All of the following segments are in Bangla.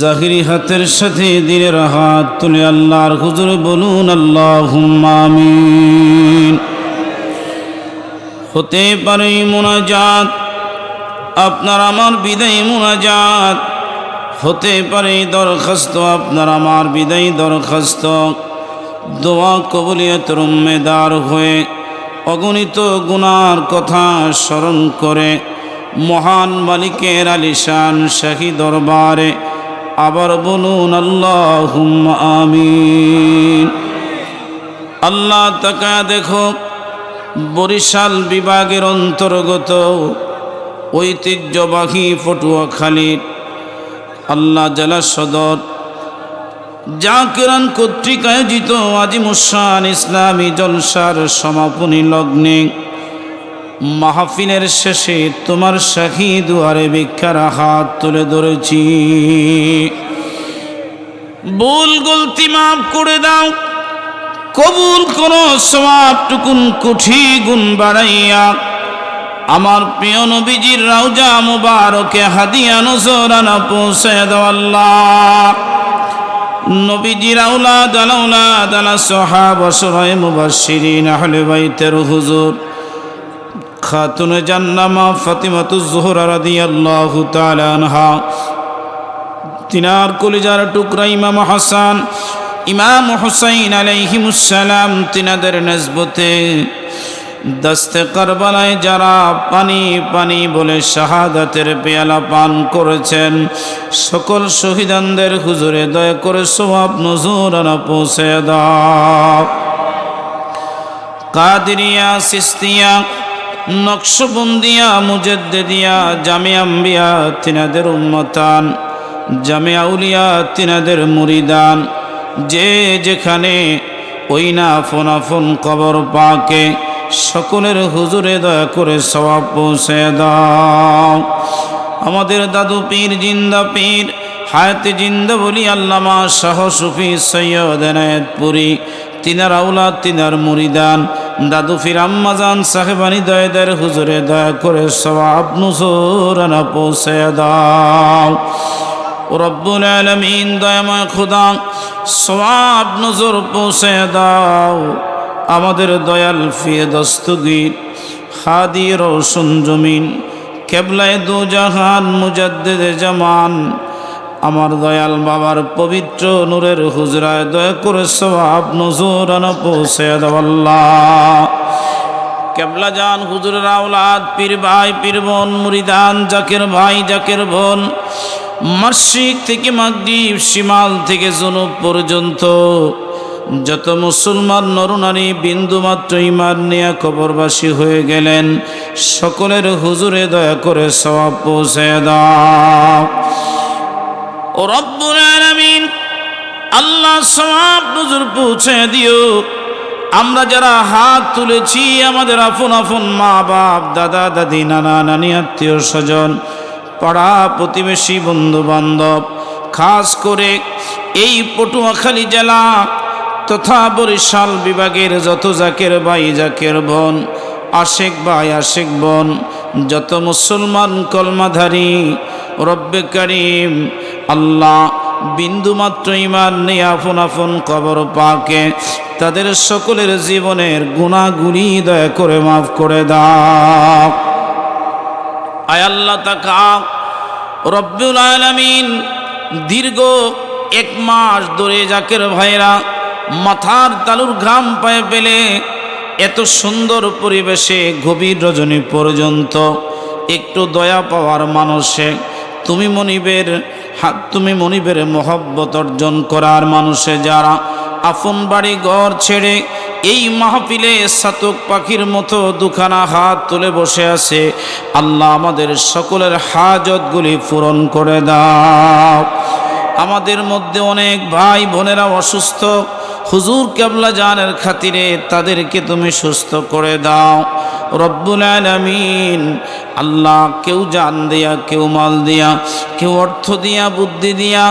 জাহিরি হাতের সাথে দিনের হাত তুলে আল্লাহর হুজুরে বলুন আল্লাহ আমিন। হতে পারে মোনাজাত, আপনার আমার বিদায় মোনাজাত। হতে পারে দরখাস্ত, আপনার আমার বিদায় দরখাস্ত। দোয়া কবলিয়ত রুম্মেদার হয়ে অগণিত গুনার কথা স্মরণ করে মহান মালিকের আলিশান শাহী দরবারে আবার বলুন আল্লাহ আমিন। আল্লাহ তাকা দেখো, বরিশাল বিভাগের অন্তর্গত ঐতিহ্যবাহী পটুয়াখালীর আল্লাহ জেলা সদর, জাকিরান কর্তৃক আয়োজিত আজিমুসান ইসলামী জলসার সমাপনী লগ্নে মাহফিলের শেষে তোমার সাখী দুয়ারে ভিক্ষার হাত তুলে ধরেছি। ভুল গলতি মাফ করে দাও, কবুল কোন সমাপটুকুন কুঠি গুণ বাড়াইয়া। আমার প্রিয় নবীজির রাউজা মুবারকে হাদিয়া নজরানা পৌঁছে দাও আল্লাহ। নবীজির আউলাদ আলাউলাদ আলা সহাব মুবাশশিরিন আহলে বাইতের হুজুর। খাতুনে জান্নামা ফাতিমাতু জোহরা রাদিয়াল্লাহু তাআলা আনহা। তিনার কলিজার টুকরা ইমাম হাসান, ইমাম হুসাইন আলাইহিমুসসালাম তিনাদের নসবতে দস্তে কারবালায় যারা পানি পানি বলে শাহাদাতের পেয়ালা পান করেছেন, সকল শহীদানদের হুজুরে দয়া করে সোয়াব নজুর আনা পৌঁছে দাও। কাদিরিয়া, সিস্তিয়া নকশবন্দিয়া মুজদ্দিয়া জামিয়া আম্বিয়া, তিনাদের উম্মতান, জামিয়া উলিয়া, তিনাদের মুরিদান। যে যেখানে ওই না ফোন আফন কবর পাকে, সকলের হুজুরে দয়া করে সবাব পৌঁছে দাও। আমাদের দাদু পীর, জিন্দা পীর, হায়াতে জিন্দা বলি, আল্লামা শাহ সুফি সৈয়দ এনায়তপুরী, তিনার আউলা তিনার মুরিদান। দাদু ফির আম্মাজান সাহেবানি দয়দের হুজুরে দয়া করে সবাব নুজুর আনা পৌঁছে দাও। রব্বুল আলমিন, দয়াময় খুদা সবাব নজর পৌঁছে দাও। আমাদের দয়াল ফিয়ে দস্তগীর হাদি রোশন জমিন, কেবলায় দু জাহান মুজাদ্দেদে জামান আমার দয়াল বাবার পবিত্র নূরের হুজরায় দয়া করে সবাব নজর পৌঁছে কেবলা যান হুজুরের আওলাদ, পীর ভাই, পীর বোন, মুরিদান, জাকের ভাই, জাকের বোন, মাসিক থেকে মাগরীব সীমাল থেকে জনুব পর্যন্ত যত মুসলমান নরনারী বিন্দুমাত্র ইমান নিয়ে কবরবাসী হয়ে গেলেন, সকলের হুজুরে দয়া করে সবাব পৌঁছে দাও। ও রব্বুল আলামিন, আল্লাহ সবাব নজর পৌঁছে দিও। আমরা যারা হাত তুলেছি, আমাদের আপন আপন মা বাপ দাদা, দাদি, নানা, নানি, আত্মীয় স্বজন, পাড়া প্রতিবেশী বন্ধু বান্ধব খাস করে এই পটুয়াখালী জেলা তথা বরিশাল বিভাগের যত জাকের ভাই, জাকের বোন, আশেক ভাই, আশেক বোন, যত মুসলমান কলমাধারী, রব্বে করিম আল্লাহ বিন্দুমাত্র ইমান নেই আপন আপন কবর পাকে, তাদের সকলের জীবনের গুণাগুলি দয়া করে মাফ করে দাও। আয় আল্লাহ তাকা, রব্বুল আলমিন দীর্ঘ এক মাস ধরে জাকের ভাইরা মাথার তালুর ঘাম পায়ে পেলে এত সুন্দর পরিবেশে গভীর রজনী পর্যন্ত একটু দয়া পাওয়ার মানুষে, তুমি মনিবের তুমি মনিবের মহব্বত অর্জন করার মানুষে যারা আপন বাড়ি ঘর ছেড়ে এই মাহফিলে সাতক পাখির মতো দুখানা হাত তুলে বসে আছে, আল্লাহ আমাদের সকলের হাজতগুলি পূরণ করে দাও। আমাদের মধ্যে অনেক ভাই বোনেরা অসুস্থ, হুজুর কেবলা জানের খাতিরে তাদেরকে তুমি সুস্থ করে দাও। রব্বুল আলামিন আল্লাহ কেউ জান দিয়া, কেউ মাল দিয়া, কেউ অর্থ দিয়া, বুদ্ধি দিয়া,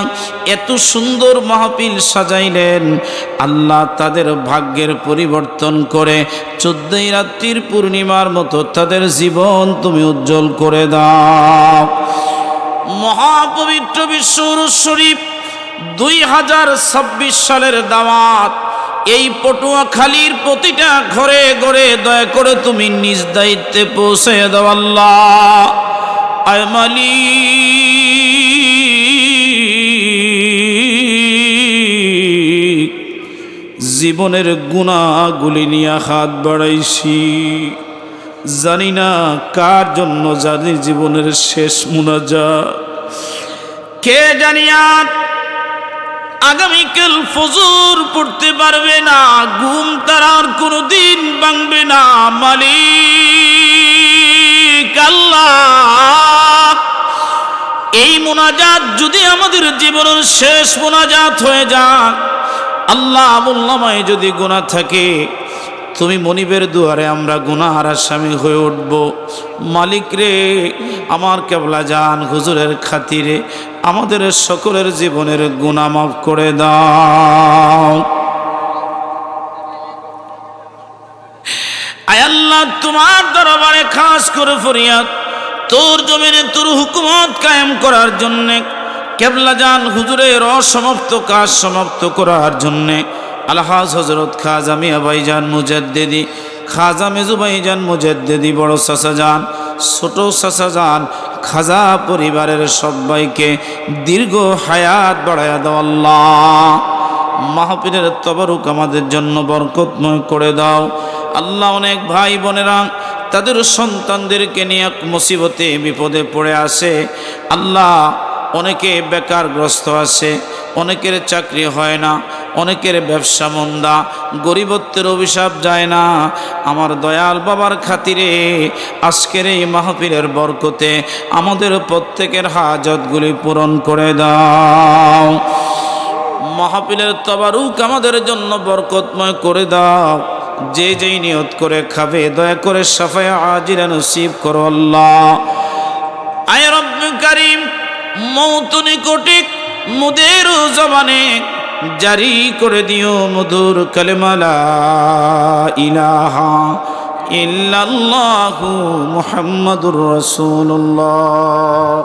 এত সুন্দর মাহফিল সাজাইলেন। আল্লাহ তাদের ভাগ্যের পরিবর্তন করে চোদ্দই রাত্রির পূর্ণিমার মতো তাদের জীবন তুমি উজ্জ্বল করে দাও। মহাপবিত্র বিশ্বর শরীফ দুই হাজার ছাব্বিশ সালের দাওয়াত। এই পটুয়াখালীর প্রতিটা ঘরে ঘরে দয়া করে তুমি নিজ দায়িত্বে পৌঁছে দাও আল্লাহ। আয় জীবনের গুণাগুলি নিয়ে হাত বাড়াইছি। জানি না কার জন্য জানি জীবনের শেষ মুনাজা কে জানি আর আগামীকাল ফজুর পড়তে পারবে না, ঘুম তার আর কোনোদিন ভাঙবে না। মালিক আল্লাহ, এই মোনাজাত যদি আমাদের জীবনের শেষ মোনাজাত হয়ে যাক আল্লাহ আমুল্লামায় যদি গোনা থাকে তুমি মনিবের দুয়ারে আমরা গুনাহার আসামি হয়ে উঠব। মালিক রে, আমার কেবলা জান হুজুরের খাতিরে, আমাদের সকলের জীবনের গুণা মাফ করে দাও। আয় আল্লাহ, তোমার দরবারে খাস করে ফরিয়াদ, তোর জমিনে তোর হুকুমত কায়েম করার জন্যে, কেবলা জান হুজুরের অসমাপ্ত কাজ সমাপ্ত করার জন্যে আলহাজ হজরত খাজা মিয়া ভাইজান মুজাদ্দেদি, খাজা মেজু ভাইজান মুজাদ্দেদি, বড় যান ছোট যান খাজা পরিবারের সবাইকে দীর্ঘ হায়াত বাড়ায়া দাও আল্লাহ। মাহফিলের তবরুক আমাদের জন্য বরকতময় করে দাও। আল্লাহ অনেক ভাই বোনেরা, তাদের সন্তানদেরকে নিয়ে এক মুসিবতে, বিপদে পড়ে আসে। আল্লাহ অনেকে বেকারগ্রস্ত আছে, অনেকের চাকরি হয় না অনেকের ব্যবসা মন্দা, গরিবত্বের অভিশাপ যায় না। আমার দয়াল বাবার খাতিরে আজকের এই মাহফিলের বরকতে আমাদের প্রত্যেকের হাজতগুলি পূরণ করে দাও। মাহফিলের তবারুক আমাদের জন্য বরকতময় করে দাও। যে যেই নিয়ত করে খাবে, দয়া করে সাফায়া আজিরা নসিব করো আল্লাহ। আয় রব্ব করিম মৌত নিকটে মুদের জবানে জারি করে দিও মধুর কলমালা ইলাহা ইল্লাল্লাহু মুহাম্মাদুর রাসূলুল্লাহ।